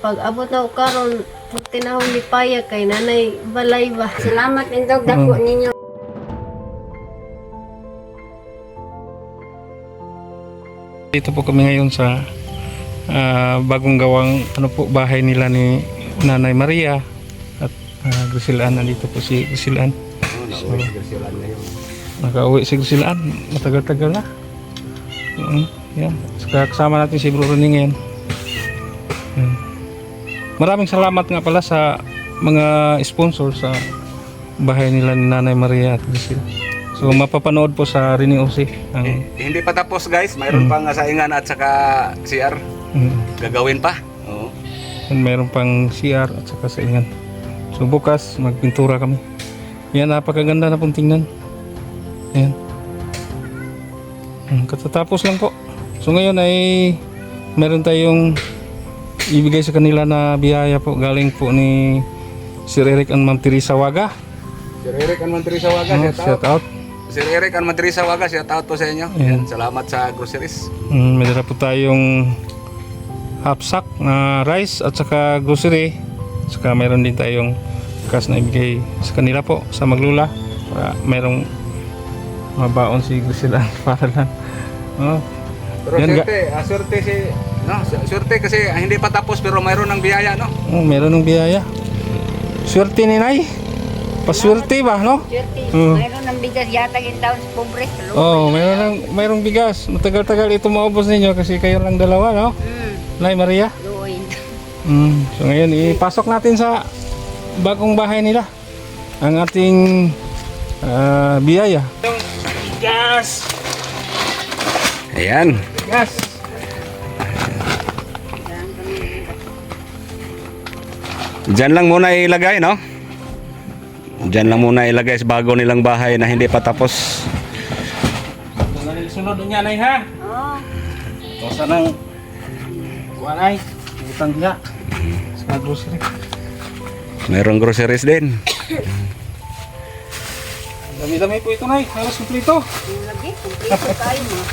Pag abot na karon, pag tinahong ni Paya kay nanay balay ba. Salamat nindog dako ninyo. Dito po kami ngayon sa ah, bagong gawang ano po bahay nila ni Nanay Maria at uh, Grusilaan nandito po si Grusilaan. So, nakauwi si Grusilaan matagal-tagal na. Mm, yan. Saka kasama natin si Bro Ronnie ngayon. Yan. Maraming salamat nga pala sa mga sponsor sa bahay nila ni Nanay Maria at Grusil. So mapapanood po sa Rini Osi ang Eh, hindi pa tapos guys, mayroon pang saingan at saka CR mm, gagawin pa. Oo. And meron pang CR at saka saingan. So bukas magpintura kami. Yan napakaganda na pong tingnan. Yan. Hmm, Katatapos lang po. So ngayon ay meron tayong ibigay sa kanila na biyaya po galing po ni Sir Eric and Ma'am Teresa Waga. Sir Eric and Mantrisa Waga, Oh, shout out. shout out. Sir Eric and Mantrisa Waga, shout out po sa inyo. Ayan. Yan, salamat sa groceries. Mm, may dala po tayong half sack na rice at saka grocery. Saka mayroon din tayong cash na ibigay sa kanila po sa maglula. Para mayroong mabaon si sila para lang. Oh, Pero Yan, ah, swerte si no, su- swerte kasi ah, hindi pa tapos pero mayroon ng biyaya, no? oh, meron ng biyaya. Swerte ni Nay. Paswerte ba, no? Swerte, Mm. mayroon ng bigas yata yung taon sa pobre. Oh, mayroon ng mayroong bigas. Matagal-tagal ito maubos ninyo kasi kayo lang dalawa, no? Mm, Nay Maria. luoy. Mm. So ngayon, ipasok natin sa bagong bahay nila ang ating ah, biyaya. Gas! Ayan. Gas! Diyan lang muna ilagay, no? Diyan lang muna ilagay sa bago nilang bahay na hindi pa tapos. Sunod niya nay ha. Oh, Tosa ng kuan ay utang diya sa grocery. Mayroong groceries din. Dami-dami po ito nay, halos kumpleto. yung lagi, kumpleto kayo mga.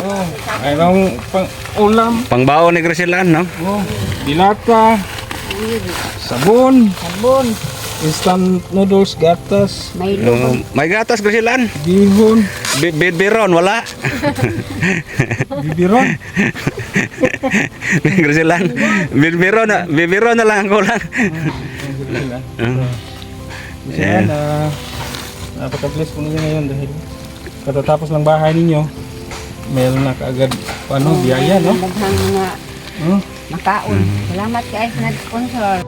Oh, mayroong pang ulam, Pangbaon ni Grisilan, no? oh, dilata, sabon, Sabon, instant noodles, gatas, may Um, may gatas Grisilan. bihon, Bi- Bibiron, wala. bibiron. Grisilan. Bibiron na, bibiron na lang ang kulang. Kasi yeah. na napaka-bless po ninyo ngayon dahil katatapos ng bahay ninyo, meron na kaagad ano, biyaya, no? Daghang mga Hmm? Makaon. Salamat kay sa nag-sponsor.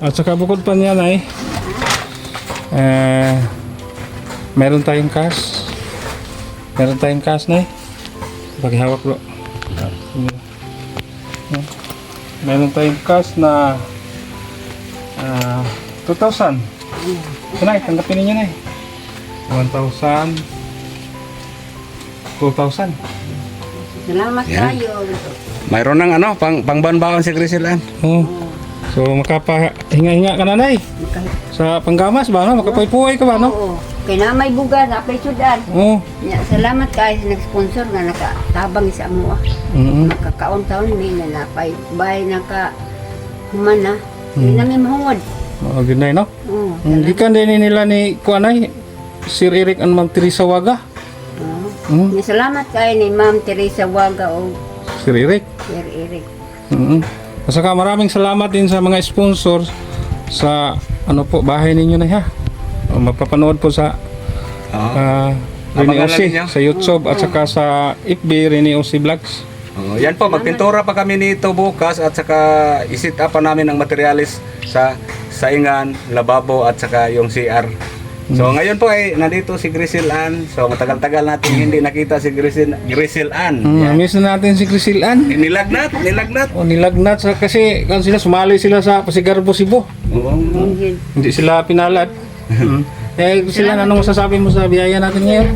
At saka bukod pa niyan ay eh, meron tayong cash. Meron tayong cash na eh. Paghihawak bro. Meron tayong cash na ah 2,000. Kunay, tanggapin ninyo na eh. 1,000 2,000. Salamat Yan. kayo. Mayroon ng ano, pang pangbanbaon si Grisilan. Oh. So makapahinga-hinga ka na nay. Maka- Sa panggamas ba no? Makapay-puhay ka ba no? Oo. Kay na may bugas, apay sudan. Oh. Ya, salamat kayo sa nag-sponsor nga nakatabang sa amo. Mm Nakakaon taon mi na napay bay naka humana. Hindi na may mahungod. Oh, good night, no? Oo. Hindi ka din nila ni Kuanay, Sir Eric and Ma'am Teresa Waga. Oo. Mm, Nga Salamat kayo ni Ma'am Teresa Waga o Sir Eric. Sir Eric. Mm saka maraming salamat din sa mga sponsors sa ano po bahay ninyo na ha. Oh, mapapanood po sa Oo. uh, Rini Abangan Osi ninyo. sa YouTube at saka sa FB Rini Osi Vlogs. Oh, yan po, magpintura pa kami nito bukas at saka isit up pa namin ang materialis sa saingan, lababo at saka yung CR. So ngayon po ay nandito si Grisil Ann. So matagal-tagal natin hindi nakita si Grisil, Grisil Ann. Mm, Miss na natin si Crisilan. Nilagnat, nilagnat. O nilagnat sa, kasi kan sila sumali sila sa Pasigarbo Cebu. Oo. Hindi sila pinalad. Mm. Eh, sila anong masasabi mo sa biyaya natin ngayon?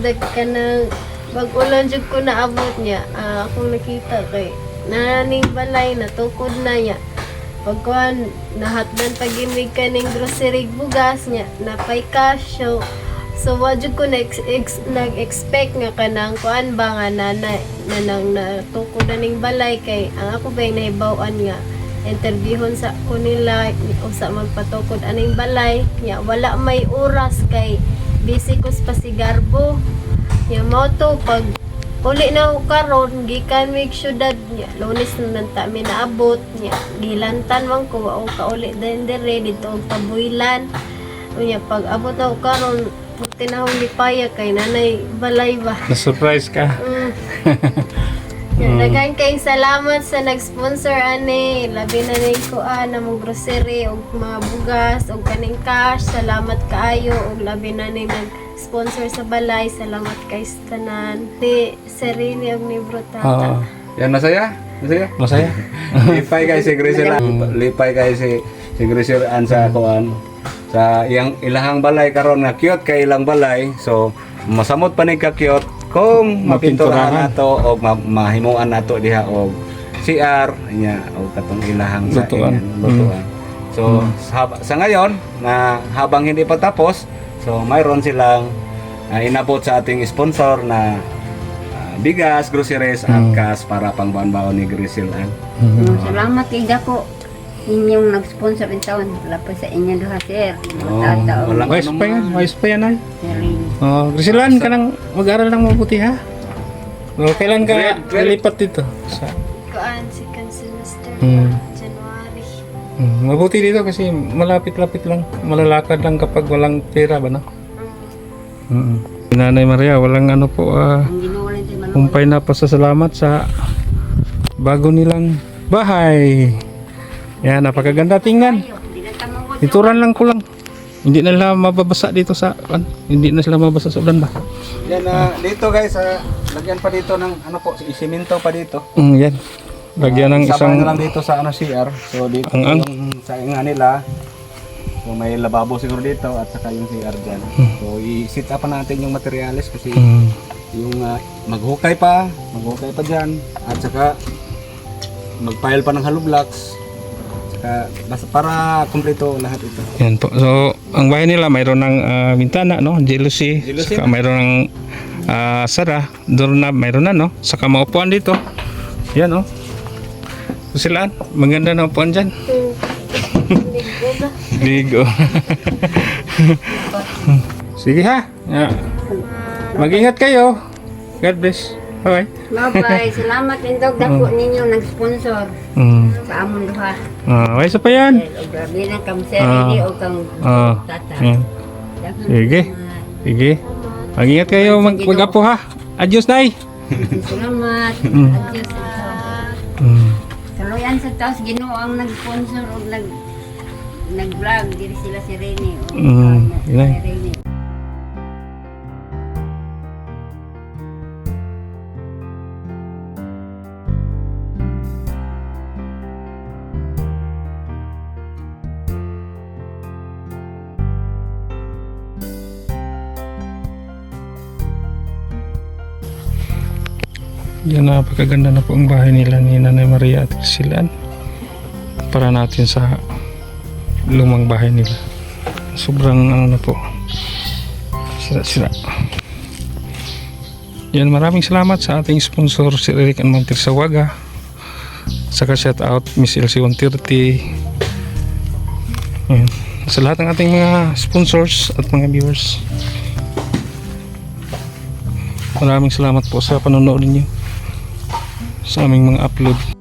Dagka na pag ulan jud ko naabot niya, ah, akong nakita kay naning balay na tukod na niya. pagkuhan nahatdan pagimig ka ng grocery bugas niya napay cash so so wadyo ko na ex, nag-expect nga kanang kuan ba nga nanay na nang natukod na ning balay kay ang ako ba'y nahibawan nga interviewon sa ko nila usa magpatukod aning balay nya wala may oras kay busy ko sa pasigarbo nya mo to pag uli na ako karon gikan mig syudad nya lunes na nanta mi naabot nya gilantan man ko wa ka uli din dire dito og tabuilan unya pag abot na ako karon puti na akong lipaya kay nanay balay ba Na-surprise ka. Mm. Daghang kayong salamat sa nag-sponsor ani. Labi na rin ko ah, na mong grocery o mga bugas o kaning cash. Salamat kaayo o labi na rin nag-sponsor sa balay. Salamat kay Stanan. Ni Serene o ni Brutata. Oo. Yan, masaya? Masaya? Masaya. Lipay kay si Grisel Lipay kay si si Grisel an sa kuan sa iyang ilahang balay karon nga cute kay ilang balay. So masamot pa ni ka cute kung mapinturahan nato o ma mahimuan nato diha og CR nya o katong ilahang sa Lutuan. lutuan. So sa, sa ngayon na habang hindi pa tapos, so mayroon silang ah, inabot sa ating sponsor na ah, bigas, groceries at cash para pang baon ni Grisel an. Mhm. Mm, Salamat kay Dako inyong nag-sponsor in taon. Wala pa sa inyo duha sir. Oh, Tata o wala. Wise pa yan. Wise pa yan ay. Oh, Grisilan ka nang mag-aral ng mabuti ha. O, kailan ka Grade- grade- lilipat dito? Sa, Kuan, second semester Hmm. January. Hmm, mabuti dito kasi malapit-lapit lang. Malalakad lang kapag walang pera ba no? Mm. Nanay Maria, walang ano po, ah, Ang ginuulan din man. kumpay na pasasalamat sa bago nilang bahay. Yan, napakaganda tingnan. Ituran lang ko lang. Hindi na sila mababasa dito sa, an, hindi na sila mabasa sa ulan ba? Yan na dito guys, ah, lagyan pa dito ng ano po, isiminto pa dito. Mm, yan. Lagyan ng Sabay isang, na lang dito sa ano CR. So dito Ang- ang- yung sa inga nila. So may lababo siguro dito at saka yung CR dyan. So i-sit up natin yung materials kasi Mm, yung ah, maghukay pa, maghukay pa dyan at saka magpile pa ng hollow blocks. Saka basta para kumpleto lahat ito. Yan po. So, ang bahay nila mayroon ng ah, bintana, no? Jealousy. Jealousy. Saka mayroon ng ah, sara. Doorknob, mayroon na, no? Saka maupuan dito. Yan, oh. Susilaan. Maganda na upuan dyan. Ligo. Sige ha. Yeah. Mag-ingat kayo. God bless. Bye. Bye-bye. Salamat din dog Dako ninyong nag-sponsor Mm. sa amon duha. Ah, way sa pa yan. O grabe na kam Serene o kang Ah. Tata. Sige. Sige. Mag-ingat kayo. Mag mag-apo ha. Adios, Nay. Salamat. Mm. Adios. Mm. Kaloyan sa taos Ginoo ang nag-sponsor o nag nag-vlog diri sila si Rene Mm, si. Rene. Yan napakaganda na po ang bahay nila ni Nanay Maria at Silan. Para natin sa lumang bahay nila. Sobrang ano na po. Sira-sira. Yan maraming salamat sa ating sponsor si Eric and Mantir Sawaga. Saka shout out Miss LC 130. Yan. Sa lahat ng ating mga sponsors at mga viewers. Maraming salamat po sa panonood ninyo sa aming mga upload.